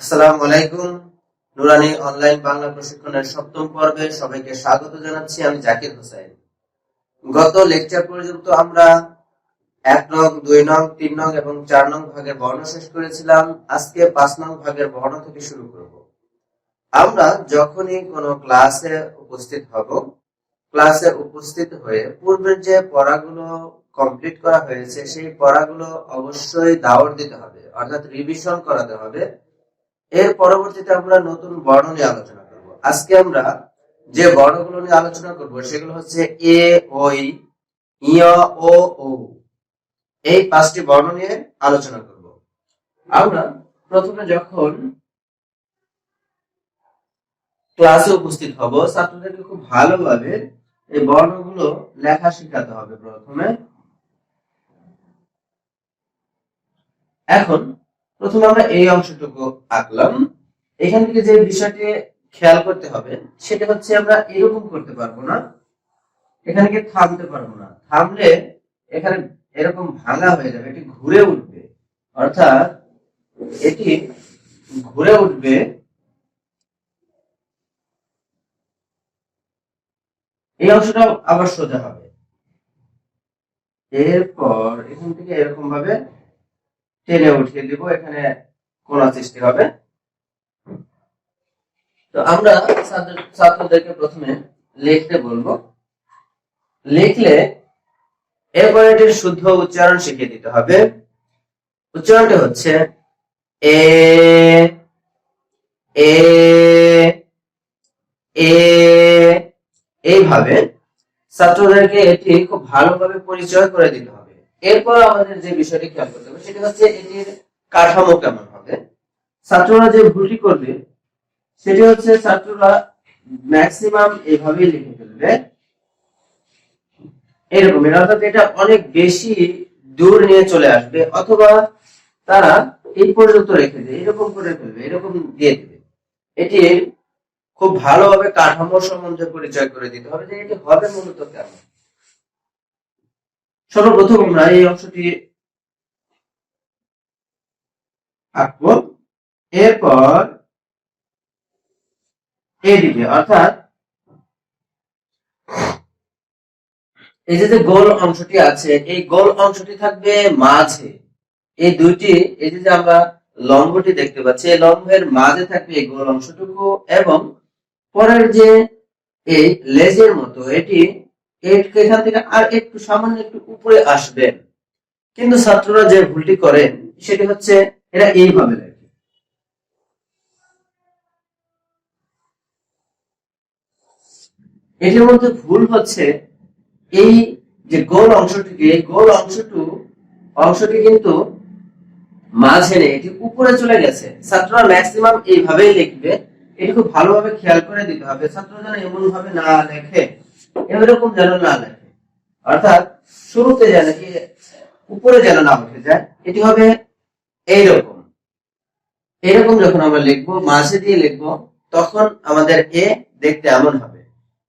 আসসালামু আলাইকুম। নুরানি অনলাইন বাংলা প্রশিক্ষণের সপ্তম পর্বে সবাইকে স্বাগত জানাচ্ছি, আমি জাকির হোসেন গত লেকচার পর্যন্ত আমরা এক নং, দুই নং, তিন নং এবং চার নং ভাগের বর্ণ শেষ করেছিলাম। আজকে পাঁচ নং ভাগের বর্ণ থেকে শুরু করব। আমরা যখনই কোনো ক্লাসে উপস্থিত হব, ক্লাসে উপস্থিত হয়ে পূর্বের যে পড়াগুলো কমপ্লিট করা হয়েছে, সেই পড়াগুলো অবশ্যই দাওয়াত দিতে হবে, অর্থাৎ রিভিশন করাতে হবে। এর পরবর্তীতে আমরা নতুন বর্ণ নিয়ে আলোচনা করব। আজকে আমরা যে বর্ণগুলো নিয়ে আলোচনা করব, সেগুলো হচ্ছে এ ওই ইয় ও ও এই পাঁচটি বর্ণ নিয়ে আলোচনা করব। আমরা প্রথমে যখন ক্লাসে উপস্থিত হব, ছাত্রদেরকে খুব ভালোভাবে এই বর্ণগুলো লেখা শেখাতে হবে প্রথমে। এখন প্রথমে আমরা এই অংশটুকু আঁকলাম। এখান থেকে যে বিষয়টি খেয়াল করতে হবে, সেটা হচ্ছে আমরা এরকম করতে পারব না। এখানে কি থামতে পারব না। থামলে এখানে এরকম ভাঙা হয়ে যাবে, এটি ঘুরে উঠবে। অর্থাৎ এটি ঘুরে উঠবে। এই অংশটা আবার সোজা হবে। এরপর এখান থেকে এরকম ভাবে টেনে উঠিয়ে দিব, এখানে কোনা সৃষ্টি হবে। তো আমরা ছাত্রদেরকে প্রথমে লিখতে বলব। লিখলে এরপরে এটির শুদ্ধ উচ্চারণ শিখিয়ে দিতে হবে। উচ্চারণটি হচ্ছে এ এ এ এইভাবে ছাত্রদেরকে এটি খুব ভালোভাবে পরিচয় করে দিতে হবে। এরপর আমাদের যে বিষয়টি খেয়াল করতে হবে, সেটা হচ্ছে এটির কাঠামো কেমন হবে? ছাত্ররা যে ভুলটি করবে, সেটি হচ্ছে ছাত্ররা ম্যাক্সিমাম এইভাবেই লিখে ফেলবে। এরকম অর্থাৎ এটা অনেক বেশি দূর নিয়ে চলে আসবে, অথবা তারা এই পর্যন্ত রেখে দেবে, এরকম করে ফেলবে, এরকম দিয়ে দেবে। এটি খুব ভালোভাবে কাঠামো সম্বন্ধে পরিচয় করে দিতে হবে যে এটি হবে মূলত কেমন। সর্বপ্রথম আমরা এই অংশটি আঁকবো। এরপর এদিকে অর্থাৎ এই যে যে গোল অংশটি আছে, এই গোল অংশটি থাকবে মাঝে। এই দুইটি, এই যে আমরা লম্বটি দেখতে পাচ্ছি, এই লম্বের মাঝে থাকবে এই গোল অংশটুকু এবং পরের যে এই লেজের মতো, এটি এখান থেকে আর একটু সামান্য একটু উপরে আসবে। কিন্তু ছাত্ররা যে ভুলটি করেন সেটি হচ্ছে এরা এইভাবে লেখে। এটির মধ্যে ভুল হচ্ছে, এই যে গোল অংশটিকে গোল অংশটু, অংশটি কিন্তু মাঝে নেই, এটি উপরে চলে গেছে। ছাত্ররা ম্যাক্সিমাম এইভাবেই লিখবে। এটি খুব ভালোভাবে খেয়াল করে দিতে হবে। ছাত্র যেন এমন ভাবে না লেখে। এরকম যেন না লেখে। অর্থাৎ শুরুতে যেন কি, উপরে যেন না উঠে যায়, এটি হবে এইরকম। এরকম যখন আমরা লিখব, মাঝে দিয়ে লিখব, তখন আমাদের এ দেখতে এমন হবে।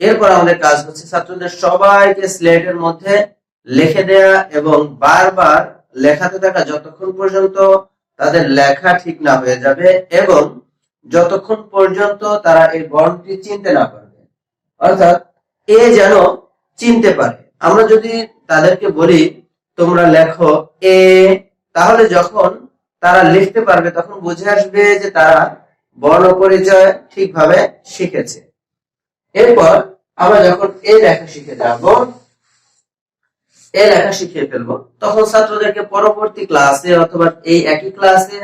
এরপর আমাদের কাজ হচ্ছে ছাত্রদের সবাইকে স্লেটের মধ্যে লিখে দেয়া এবং বারবার লেখাতে থাকা যতক্ষণ পর্যন্ত তাদের লেখা ঠিক না হয়ে যাবে এবং যতক্ষণ পর্যন্ত তারা এই বর্ণটি চিনতে না পারবে। অর্থাৎ এ যেন চিনতে পারে। আমরা যদি তাদেরকে বলি, তোমরা লেখো এ, তাহলে যখন তারা লিখতে পারবে, তখন বুঝে আসবে যে তারা বর্ণ পরিচয় ঠিকভাবে শিখেছে। এরপর আমরা যখন এ লেখা শিখে যাব, এ লেখা শিখিয়ে ফেলব, তখন ছাত্রদেরকে পরবর্তী ক্লাসে অথবা এই একই ক্লাসে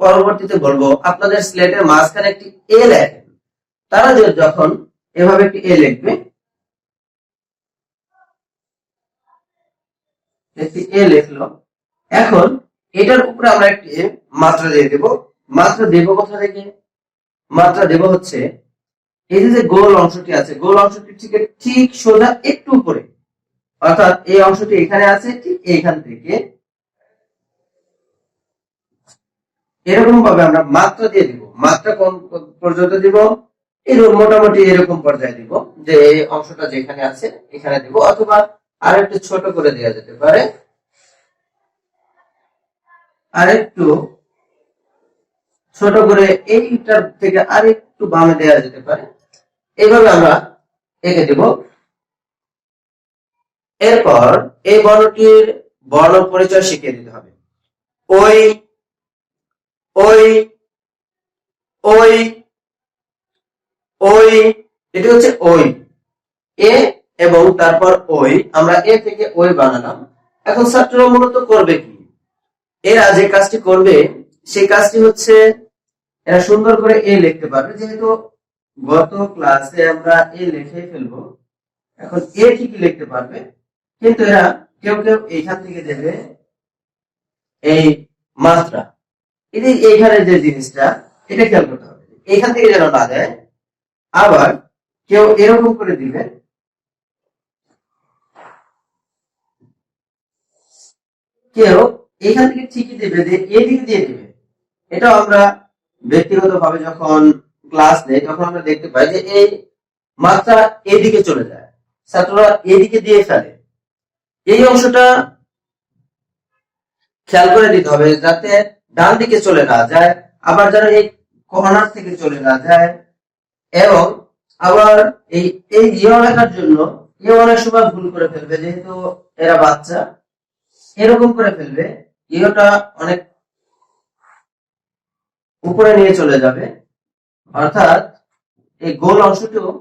পরবর্তীতে বলব, আপনাদের স্লেটের মাঝখানে একটি এ লেখেন। তারা যখন এভাবে একটি এ লিখবে একটি এ লিখলো। এখন এটার উপরে আমরা একটি মাত্রা দিয়ে দেব। মাত্রা দেব কোথা থেকে? মাত্রা দেব হচ্ছে এই যে গোল অংশটি আছে, গোল অংশটি ঠিক সোজা একটু উপরে। অর্থাৎ এই অংশটি এখানে আছে, ঠিক থেকে। এরকম ভাবে আমরা মাত্রা দিয়ে দিব। মাত্রা কোন পর্যন্ত দিব? এরকম মোটামুটি এরকম পর্যায়ে দিব যে এই অংশটা যেখানে আছে, এখানে দিব। অথবা আর একটু ছোট করে দেওয়া যেতে পারে। আরেকটু ছোট করে এইটার থেকে আর একটু বামে দেওয়া যেতে পারে। এইভাবে আমরা এঁকে দেব। এরপর এই বর্ণটির বর্ণ পরিচয় শিখিয়ে দিতে হবে। ওই ওই ওই ওই, এটি হচ্ছে ওই। এ এবং তারপর ওই, আমরা এ থেকে ওই বানালাম। এখন ছাত্ররা মূলত করবে কি? এরা যে কাজটি করবে, সেই কাজটি হচ্ছে এরা সুন্দর করে এ লিখতে পারবে। যেহেতু গত ক্লাসে আমরা এ লিখে ফেলব, এখন এ ঠিকই লিখতে পারবে? কিন্তু এরা কেউ কেউ এইখান থেকে দেবে এই মাত্রা। যে এইখানে যে জিনিসটা, এটা খেয়াল করতে হবে। এইখান থেকে যেন না দেয়, আবার কেউ এরকম করে দিবে কেউ এইখান থেকে ঠিকই দেবে, যে এদিকে দিয়ে দিবে। এটা আমরা ব্যক্তিগতভাবে যখন ক্লাস নেই, তখন আমরা দেখতে পাই যে এই মাত্রা এদিকে চলে যায়। ছাত্ররা এদিকে দিয়ে ফেলে। এই অংশটা খেয়াল করে দিতে হবে যাতে ডান দিকে চলে না যায়, আবার যেন এই কর্নার থেকে চলে না যায়। এবং আবার এই এই ইয়ে লেখার জন্য ইয়ে অনেক সময় ভুল করে ফেলবে, যেহেতু এরা বাচ্চা। এরকম করে ফেলবে, ইয়োটা অনেক উপরে নিয়ে চলে যাবে, অর্থাৎ এই গোল অংশটুকু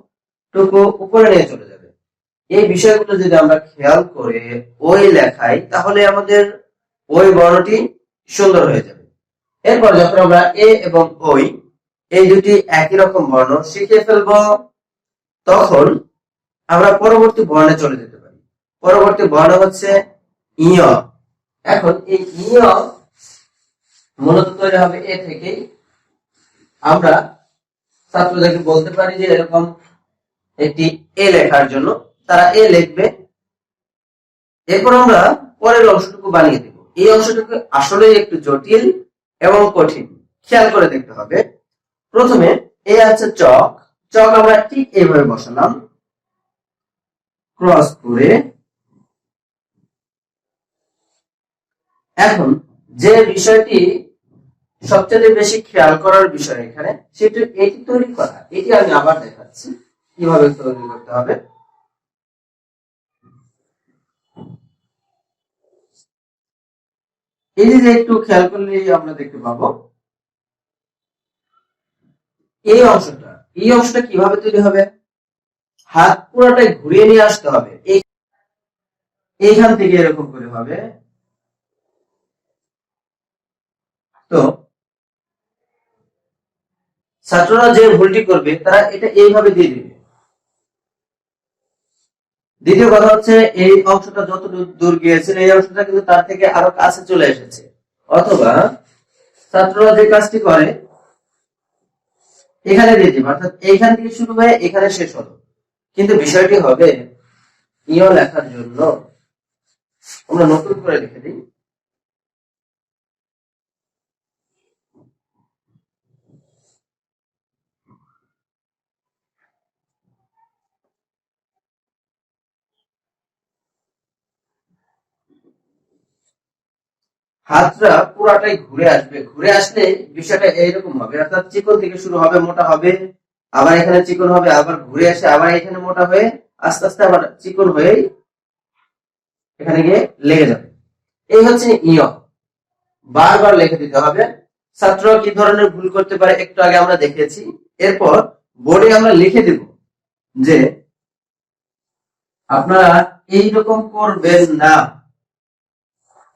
টুকু উপরে নিয়ে চলে যাবে। এই বিষয়গুলো যদি আমরা খেয়াল করে ওই লেখাই, তাহলে আমাদের ওই বর্ণটি সুন্দর হয়ে যাবে। এরপর যখন আমরা এ এবং ওই, এই দুটি একই রকম বর্ণ শিখে ফেলব, তখন আমরা পরবর্তী বর্ণে চলে যেতে পারি। পরবর্তী বর্ণ হচ্ছে ইয়। এখন এই ইয় মূলত তৈরি হবে এ থেকেই আমরা ছাত্রদেরকে বলতে পারি যে এরকম একটি এ লেখার জন্য। তারা এ লিখবে। এরপর আমরা পরের অংশটুকু বানিয়ে দেব। এই অংশটুকু আসলে একটু জটিল এবং কঠিন। খেয়াল করে দেখতে হবে। প্রথমে এ আছে চক। চক আমরা ঠিক এইভাবে বসালাম। ক্রস করে এখন যে বিষয়টি সবচেয়ে বেশি খেয়াল করার বিষয় এখানে, সেটা এটি তৈরি করা। এটি আমি আবার দেখাচ্ছি, কীভাবে তৈরি করতে হবে। এই যে একটু খেয়াল করলেই আমরা দেখতে পাবো, এই অংশটা এই অংশটা কীভাবে তৈরি হবে? হাত পুরোটাই ঘুরিয়ে নিয়ে আসতে হবে। এই এইখান থেকে এরকম করে হবে। তো ছাত্ররা যে ভুলটি করবে, তারা এটা এইভাবে দিয়ে দিবে। দ্বিতীয় কথা হচ্ছে, এই অংশটা যত দূর গিয়েছে এই অংশটা কিন্তু তার থেকে আরও কাছে চলে এসেছে। অথবা ছাত্ররা যে কাজটি করে, এখানে দিয়ে দিবে। অর্থাৎ এইখান থেকে শুরু হয়ে এখানে শেষ হলো। কিন্তু বিষয়টি হবে ইয় লেখার জন্য। আমরা নতুন করে লিখে দিই। হাতটা পুরাটাই ঘুরে আসবে। ঘুরে আসলে বিষয়টা এইরকম হবে। অর্থাৎ চিকন থেকে শুরু হবে, মোটা হবে, আবার এখানে চিকন হবে, আবার ঘুরে আসে, আবার এখানে মোটা হয়ে আস্তে আস্তে আবার চিকন হয়ে এখানে গিয়ে লেগে যাবে। এই হচ্ছে ইয় বারবার লিখে দিতে হবে। ছাত্র কি ধরনের ভুল করতে পারে একটু আগে আমরা দেখেছি এরপর বোর্ডে আমরা লিখে দেব যে আপনারা এইরকম করবেন না।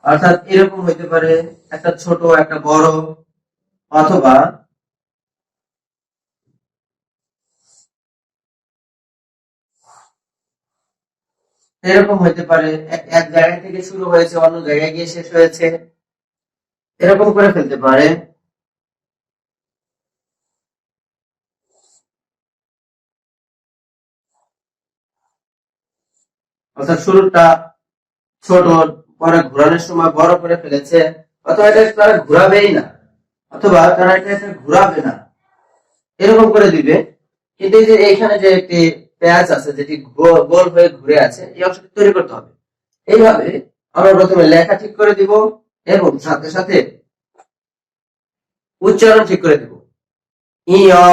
অর্থাৎ এরকম হইতে পারে, একটা ছোট, একটা বড়, অথবা এরকম হইতে পারে, এক জায়গা থেকে শুরু হয়েছে, অন্য জায়গায় গিয়ে শেষ হয়েছে। এরকম করে ফেলতে পারে। অর্থাৎ শুরুটা ছোট পরে ঘোরানোর সময় বড় করে ফেলেছে, অথবা এটা তারা ঘুরাবেই না, অথবা তারা এটা এটা ঘুরাবে না। এরকম করে দিবে। কিন্তু যে এইখানে যে একটি প্যাচ আছে, যেটি গোল হয়ে ঘুরে আছে, এই অংশটি তৈরি করতে হবে। এইভাবে আমরা প্রথমে লেখা ঠিক করে দিব এবং সাথে সাথে উচ্চারণ ঠিক করে দেব। ইয়া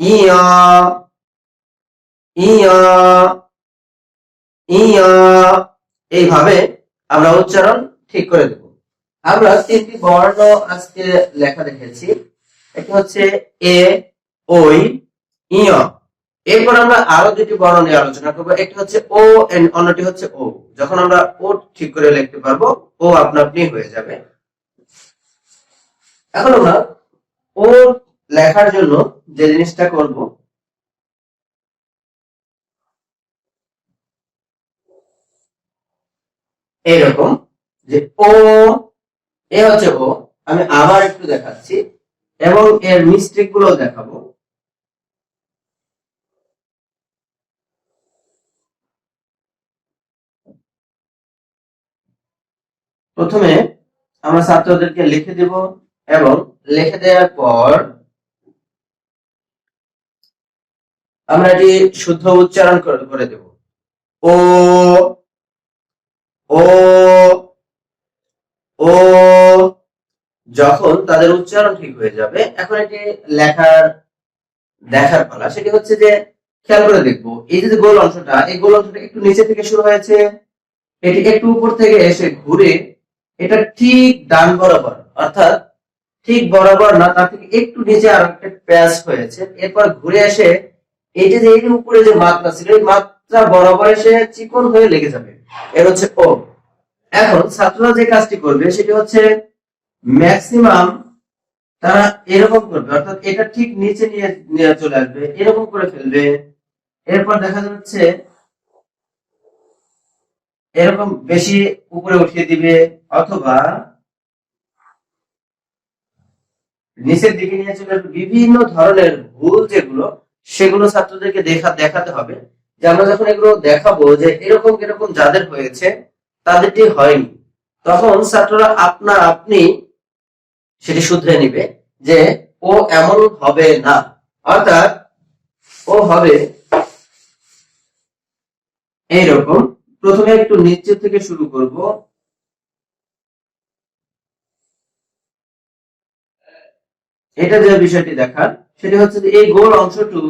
ইয়া ইয়া ইয়া এইভাবে আমরা উচ্চারণ ঠিক করে দেব। আমরা তিনটি বর্ণ আজকে লেখা দেখেছি। একটি হচ্ছে এ, ওই, ইয়। এরপর আমরা আরও দুটি বর্ণ নিয়ে আলোচনা করব। একটি হচ্ছে ও অন্যটি হচ্ছে ও। যখন আমরা ও ঠিক করে লিখতে পারব, ও আপনা আপনি হয়ে যাবে। এখন আমরা ও লেখার জন্য যে জিনিসটা করব এইরকম যে ও, এ হচ্ছে ও, আমি আবার একটু দেখাচ্ছি, এবং এর মিস্টেকগুলো দেখাবো। প্রথমে আমরা ছাত্রদেরকে লিখে দেব, এবং লিখে দেওয়ার পর আমরা এটি শুদ্ধ উচ্চারণ করে দেব। ও ও ও, যখন তাদের উচ্চারণ ঠিক হয়ে যাবে, এখন এটি লেখার, দেখার পালা, সেটি হচ্ছে যে, খেয়াল করে দেখব, এই যে গোল অংশটা, এই গোল অংশটা একটু নিচে থেকে শুরু হয়েছে, এটি একটু উপর থেকে এসে ঘুরে, এটা ঠিক ডান বরাবর, অর্থাৎ ঠিক বরাবর না, তার থেকে একটু নিচে আর একটা প্যাচ হয়েছে, এরপর ঘুরে এসে এই যে উপরে যে মাত্রা ছিল, এই মাত্রা বরাবর চিকন হয়ে লেগে যাবে। এর হচ্ছে ও এখন ছাত্ররা যে কাজটি করবে, সেটি হচ্ছে ম্যাক্সিমাম তারা এরকম করবে, অর্থাৎ এটা ঠিক নিচে নিয়ে নিয়ে চলে আসবে, এরকম করে ফেলবে। এরপর দেখা যাচ্ছে এরকম বেশি উপরে উঠিয়ে দিবে, অথবা নিচের দিকে নিয়ে চলে আসবে। বিভিন্ন ধরনের ভুল যেগুলো সেগুলো ছাত্রদেরকে দেখা, দেখাতে হবে। যে আমরা যখন এগুলো দেখাবো যে এরকম এরকম যাদের হয়েছে তাদেরটি হয়নি। তখন ছাত্ররা আপনা আপনি সেটি শুধরে নিবে যে ও এমন হবে না। অর্থাৎ ও হবে এইরকম। প্রথমে একটু নিচে থেকে শুরু করব। এটা যে বিষয়টি দেখার সেটি হচ্ছে এই গোল অংশটু,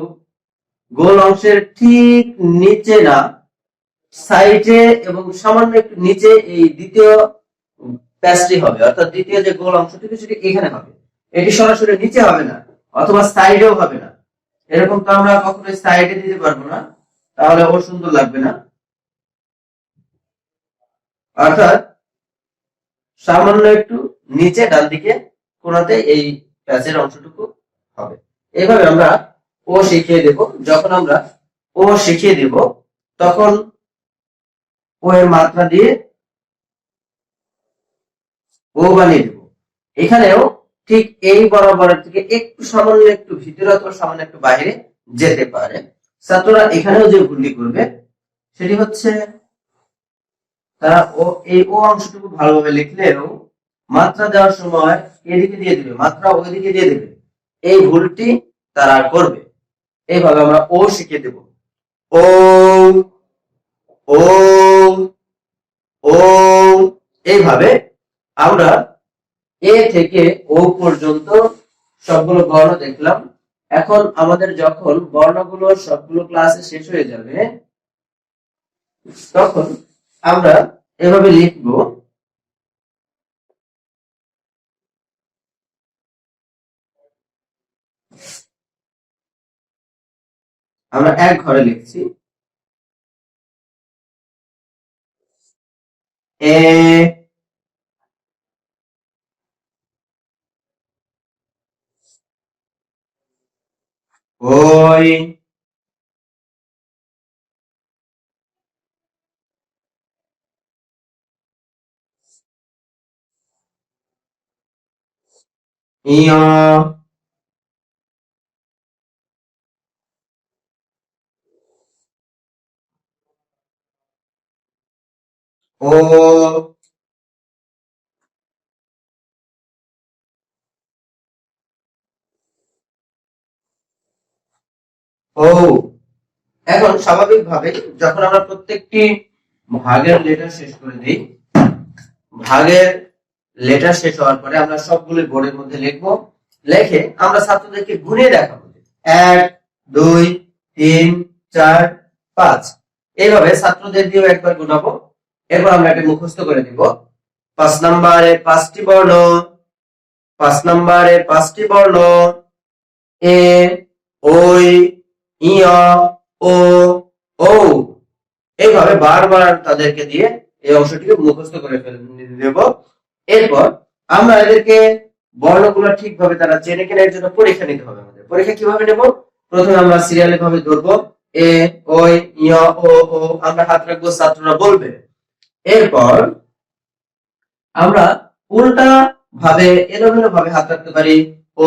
গোল অংশের ঠিক নিচে না, সাইডে এবং সামান্য একটু নিচে এই দ্বিতীয় প্যাচটি হবে। অর্থাৎ দ্বিতীয় যে গোল অংশটুকু সেটি এখানে হবে। এটি সরাসরি নিচে হবে না, অথবা সাইডেও হবে না। এরকম তো আমরা কখনোই সাইডে দিতে পারব না, তাহলে ও সুন্দর লাগবে না। অর্থাৎ সামান্য একটু নিচে ডান দিকে কোনাতে এই প্যাচের অংশটুকু হবে। এইভাবে আমরা ও শিখিয়ে দেব। যখন আমরা ও শিখিয়ে দেব, তখন ও এর মাত্রা দিয়ে ও বানিয়ে দেব। এখানেও ঠিক এই বরাবরের থেকে একটু সামান্য একটু ভিতরে অথবা সামান্য একটু বাইরে যেতে পারে। ছাত্ররা এখানেও যে ভুলটি করবে, সেটি হচ্ছে তারা ও, এই ও অংশটুকু ভালোভাবে লিখলেও মাত্রা দেওয়ার সময় এদিকে দিয়ে দিবে, মাত্রা ওইদিকে দিয়ে দেবে। এই ভুলটি তারা করবে। এইভাবে আমরা ও শিখে দেব। ও এইভাবে আমরা এ থেকে ও পর্যন্ত সবগুলো বর্ণ দেখলাম। এখন আমাদের যখন বর্ণগুলো সবগুলো ক্লাসে শেষ হয়ে যাবে, তখন আমরা এভাবে লিখব আমরা এক ঘরে লিখছি। এ ওই ইয় ও ও। এখন স্বাভাবিকভাবে যখন আমরা প্রত্যেকটি ভাগের লেটার শেষ করে দিই, ভাগের লেটার শেষ হওয়ার পরে আমরা সবগুলো বোর্ডের মধ্যে লিখব, লিখে আমরা ছাত্রদেরকে গুনে দেখাবো এক, দুই, তিন, চার, পাঁচ। এইভাবে ছাত্রদের দিয়েও একবার গুনাবো। এরপর আমরা এটা মুখস্থ করে দিব। পাঁচ নম্বরে পাঁচটি বর্ণ, পাঁচ নম্বরে পাঁচটি বর্ণ, এ, ওই ইয় ও ও এইভাবে বারবার তাদেরকে দিয়ে এই অংশটিকে মুখস্থ করে দেব। এরপর আমরা এদেরকে বর্ণগুলো ঠিকভাবে তারা জেনে কেনার জন্য পরীক্ষা নিতে হবে আমাদের। পরীক্ষা কীভাবে নেব? প্রথমে আমরা সিরিয়ালে ভাবে ধরবো। এ, ওই ইয় ও ও আমরা হাত রাখব ছাত্ররা বলবে। এরপর আমরা উল্টা ভাবে এলোমেলো ভাবে হাত রাখতে পারি। ও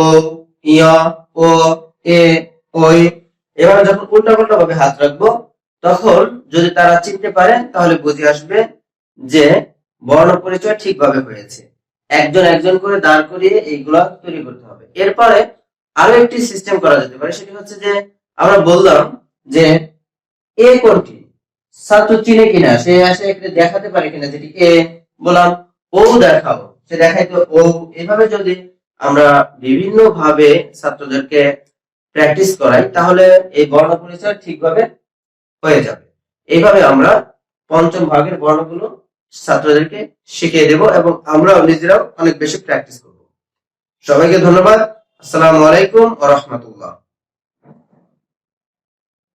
ও, এ, ওই। এবার যখন উল্টা পাল্টা ভাবে হাত রাখব, তখন যদি তারা চিনতে পারে, তাহলে বুঝে আসবে যে বর্ণ পরিচয় ঠিকভাবে হয়েছে। একজন একজন করে দাঁড় করিয়ে এইগুলা তৈরি করতে হবে। এরপরে আরও একটি সিস্টেম করা যেতে পারে, সেটি হচ্ছে যে আমরা বললাম যে এ কোনটি? ছাত্র চিনে কিনা? সে আসে দেখাতে পারে কিনা? যেটি এ বললাম ও দেখাও। সে দেখাই তো ও। এভাবে যদি আমরা বিভিন্ন ভাবে ছাত্রদেরকে প্র্যাকটিস করাই, তাহলে এই বর্ণ পরিচয় ঠিকভাবে হয়ে যাবে। এইভাবে আমরা পঞ্চম ভাগের বর্ণগুলো ছাত্রদেরকে শিখিয়ে দেব এবং আমরাও নিজেরাও অনেক বেশি প্র্যাকটিস করব। সবাইকে ধন্যবাদ। আসসালামু আলাইকুম ওয়া রাহমাতুল্লাহ।